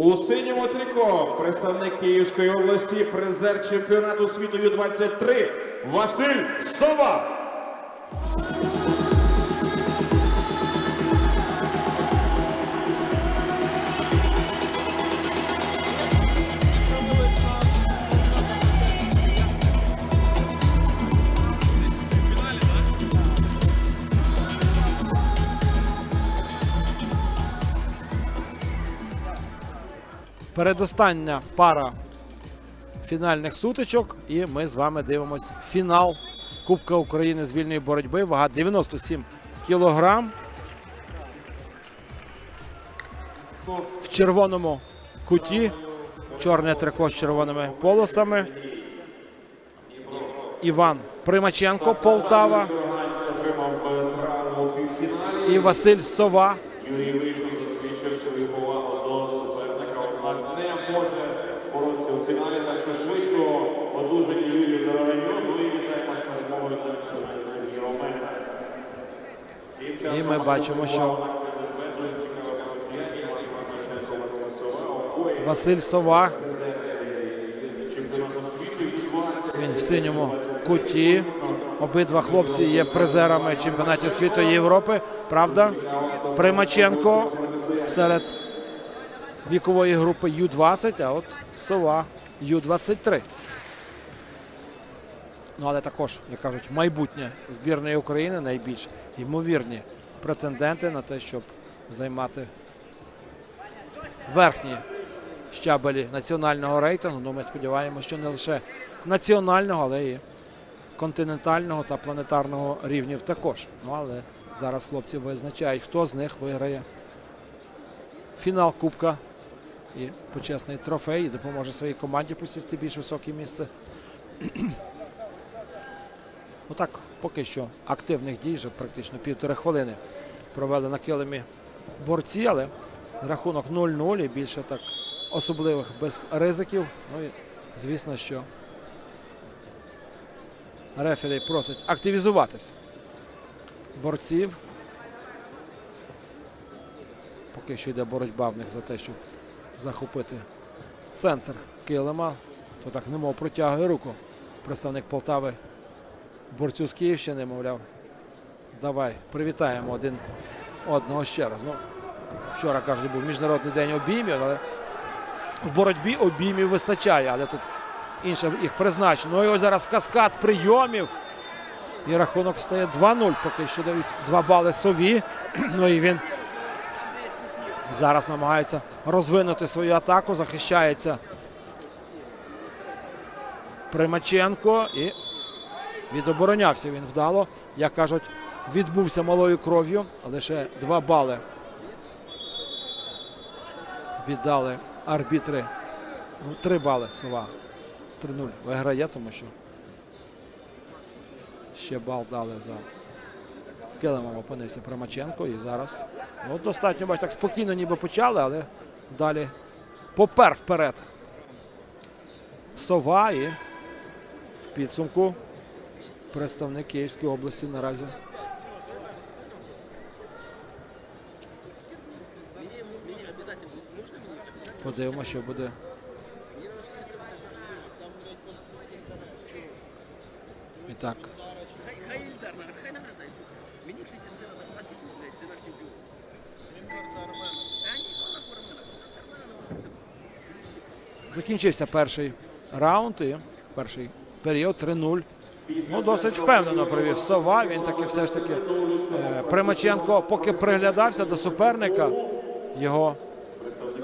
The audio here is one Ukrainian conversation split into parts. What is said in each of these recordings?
У синьому трико представник Київської області, призер чемпіонату світу Ю-23 Василь Сова. Передостання пара фінальних сутичок, і ми з вами дивимось фінал Кубка України з вільної боротьби. Вага 97 кілограм. В червоному куті. Чорне трико з червоними полосами. Іван Примаченко, Полтава. І Василь Сова. Юрій вийшов, засвідчив свою повагу не може боротися у фіналі, так що швидшого одужання Юрію Дороганю. Ну і вітаємо з нашого команди Сергія Ромена. І ми бачимо, що Василь Сова. Обоє Василь Сова. чемпіонату світу Ю-20. Він в синьому куті. Обидва хлопці є призерами чемпіонатів світу і Європи. Правда? Примаченко серед вікової групи Ю-20, а от Сова Ю-23. Ну, але також, як кажуть, майбутнє збірної України найбільш ймовірні претенденти на те, щоб займати верхні щабелі національного рейтингу. Ну, ми сподіваємося, що не лише національного, але і континентального та планетарного рівнів також. Ну, але зараз хлопці визначають, хто з них виграє фінал Кубка і почесний трофей, і допоможе своїй команді посісти більш високе місце. Ну так, поки що активних дій вже практично півтори хвилини провели на килимі борці, але рахунок 0-0 і більше так особливих без ризиків. Ну і звісно, що рефері просить активізуватися борців. Поки що йде боротьба в них за те, щоб захопити центр килима. То так немов протягує руку. Представник Полтави борцю з Київщини, мовляв, давай привітаємо один одного ще раз. Ну, вчора кажуть, був міжнародний день обіймів, але в боротьбі обіймів вистачає, але тут інше їх призначено. Ну і ось зараз каскад прийомів. І рахунок стає 2-0. Поки що дають 2 бали сові. Ну і він зараз намагається розвинути свою атаку, захищається Примаченко і відоборонявся він вдало. Як кажуть, відбувся малою кров'ю. Лише 2 бали віддали арбітри. Ну, 3 бали сова. 3-0 виграє, тому що ще бал дали за килимом опинився Примаченко. І зараз ну, достатньо бач, так спокійно ніби почали, але далі попер вперед. Сова і в підсумку представник Київської області наразі. Подивимося, що буде. І так, Хай, Ільдар хай наградає. Мені 62 на це наш чемпіон. Закінчився перший раунд і перший період 3-0. Ну, досить впевнено провів Сова. Він таки все ж таки е, Примаченко, поки приглядався до суперника, його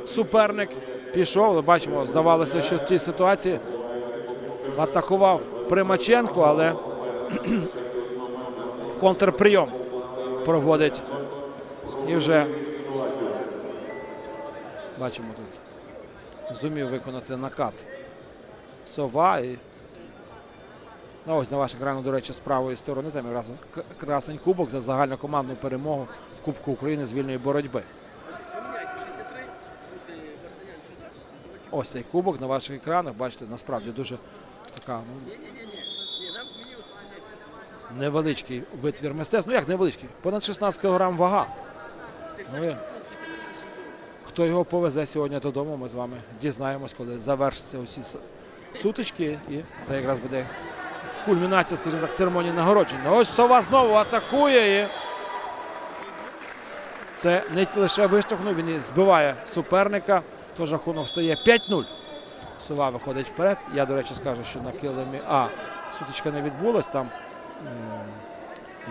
суперник пішов. Бачимо, здавалося, що в тій ситуації атакував Примаченко, але контрприйом проводить. І вже бачимо тут. Зумів виконати накат сова. І... Ну, ось на ваших екранах, до речі, з правої сторони там якраз красень кубок за загальнокомандну перемогу в Кубку України з вільної боротьби. Поміняйте 63, тут Варденян сюди. Ось цей кубок на ваших екранах. Бачите, насправді дуже така ну, невеличкий витвір мистецтва. Ну як невеличкий? Понад 16 кг вага. Ну, наш я- чемпіон, 63 чемпіон. Хто його повезе сьогодні додому, ми з вами дізнаємось, коли завершаться усі сутички. І це якраз буде кульмінація, скажімо так, церемонії нагородження. Ось сова знову атакує. І це не лише виштовхнув, він і збиває суперника. Тож рахунок стає 5-0. Сова виходить вперед. Я, до речі, скажу, що на килимі А сутичка не відбулась. Там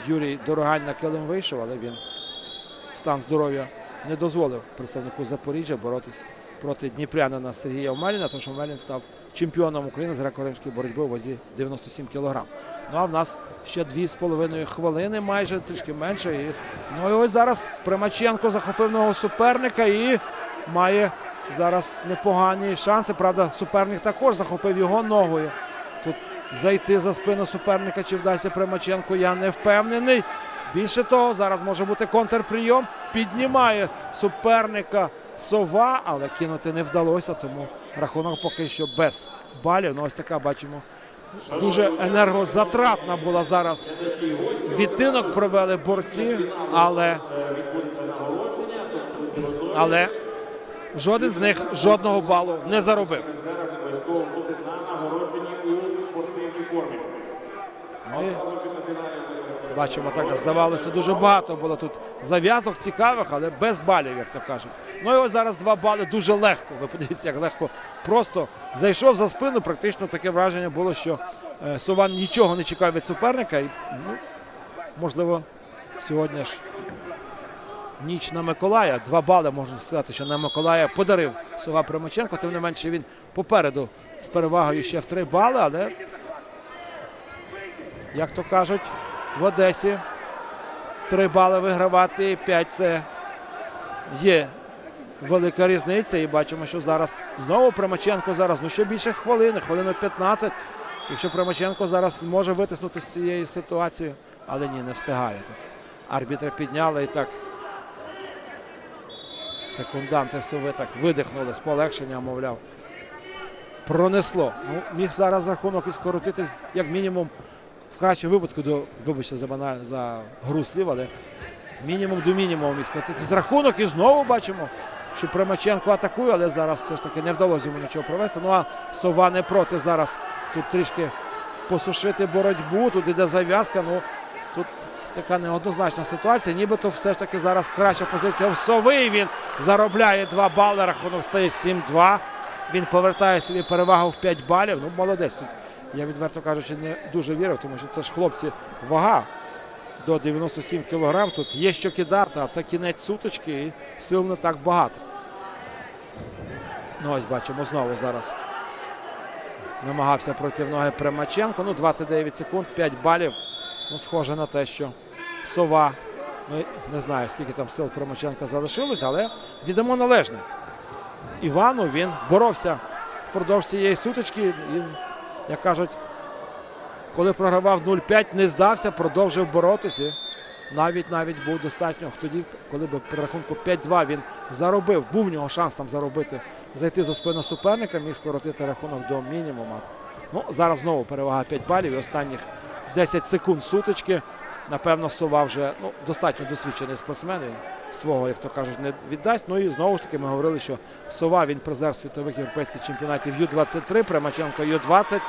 Юрій Дорогань на килим вийшов, але він стан здоров'я не дозволив представнику Запоріжжя боротись проти дніпрянина Сергія Омеліна, тому що Омелін став чемпіоном України з греко-римської боротьби у вазі 97 кг. Ну а в нас ще дві з половиною хвилини, майже трішки менше. І, ну і ось зараз Примаченко захопив нового суперника і має зараз непогані шанси. Правда, суперник також захопив його ногою. Тут зайти за спину суперника, чи вдасться Примаченко, я не впевнений. Більше того, зараз може бути контрприйом. Піднімає суперника сова, але кинути не вдалося, тому рахунок поки що без балів. Ну ось така бачимо. Дуже енергозатратна була зараз. Відтинок провели борці, але, але жоден з них жодного балу не заробив. Зараз обов'язково бути на нагородженні у спортивній формі. Ну і бачимо так, здавалося, дуже багато було тут зав'язок цікавих, але без балів, як то кажуть. Ну і ось зараз два бали дуже легко. Ви подивіться, як легко просто зайшов за спину. Практично таке враження було, що е, Сован нічого не чекав від суперника. І, ну, можливо, сьогодні ж ніч на Миколая. Два бали можна сказати, що на Миколая подарив Сова Примаченко. Тим не менше він попереду з перевагою ще в три бали, але як то кажуть, в Одесі три бали вигравати, п'ять це є велика різниця. І бачимо, що зараз знову Примаченко зараз ну ще більше хвилини, хвилину 15. Якщо Примаченко зараз зможе витиснути з цієї ситуації, але ні, не встигає тут. Арбітри підняли і так. Секунданти Сови так видихнули з полегшенням, мовляв. Пронесло. Ну, міг зараз рахунок і скоротитись, як мінімум, в кращому випадку до, вибачте за баналь, за гру слів, але мінімум до мінімуму міг скоротитись рахунок. І знову бачимо, що Примаченко атакує, але зараз все ж таки не вдалося йому нічого провести. Ну а сова не проти зараз тут трішки посушити боротьбу. Тут іде зав'язка. Ну тут така неоднозначна ситуація. Нібито все ж таки зараз краща позиція в сови. Він заробляє 2 бали. Рахунок стає 7-2. Він повертає собі перевагу в 5 балів. Ну, молодець тут. Я відверто кажучи, не дуже вірив, тому що це ж хлопці вага до 97 кілограм. Тут є що кидати, а це кінець суточки і сил не так багато. Ну, ось бачимо знову зараз. Намагався пройти в ноги Примаченко. Ну, 29 секунд, 5 балів. Ну, схоже на те, що сова. Ну, не знаю, скільки там сил Примаченка залишилось, але віддамо належне. Івану він боровся впродовж цієї сутички. І, як кажуть, коли програвав 0-5, не здався, продовжив боротися. Навіть навіть був достатньо тоді, коли б при рахунку 5-2 він заробив. Був в нього шанс там заробити, зайти за спину суперника, міг скоротити рахунок до мінімуму. Ну, зараз знову перевага 5 балів і останніх 10 секунд сутички. Напевно, Сова вже ну, достатньо досвідчений спортсмен. Він свого, як то кажуть, не віддасть. Ну і знову ж таки ми говорили, що Сова він призер світових європейських чемпіонатів Ю-23, Примаченко Ю-20.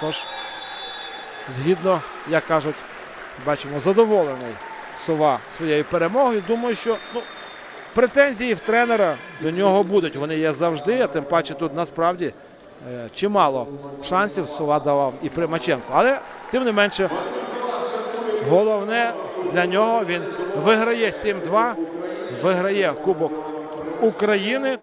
Тож, згідно, як кажуть, бачимо, задоволений Сова своєю перемогою. Думаю, що ну, претензії в тренера до нього будуть. Вони є завжди, а тим паче тут насправді е, чимало шансів Сова давав і Примаченко. Але тим не менше, головне для нього він виграє 7-2, виграє Кубок України.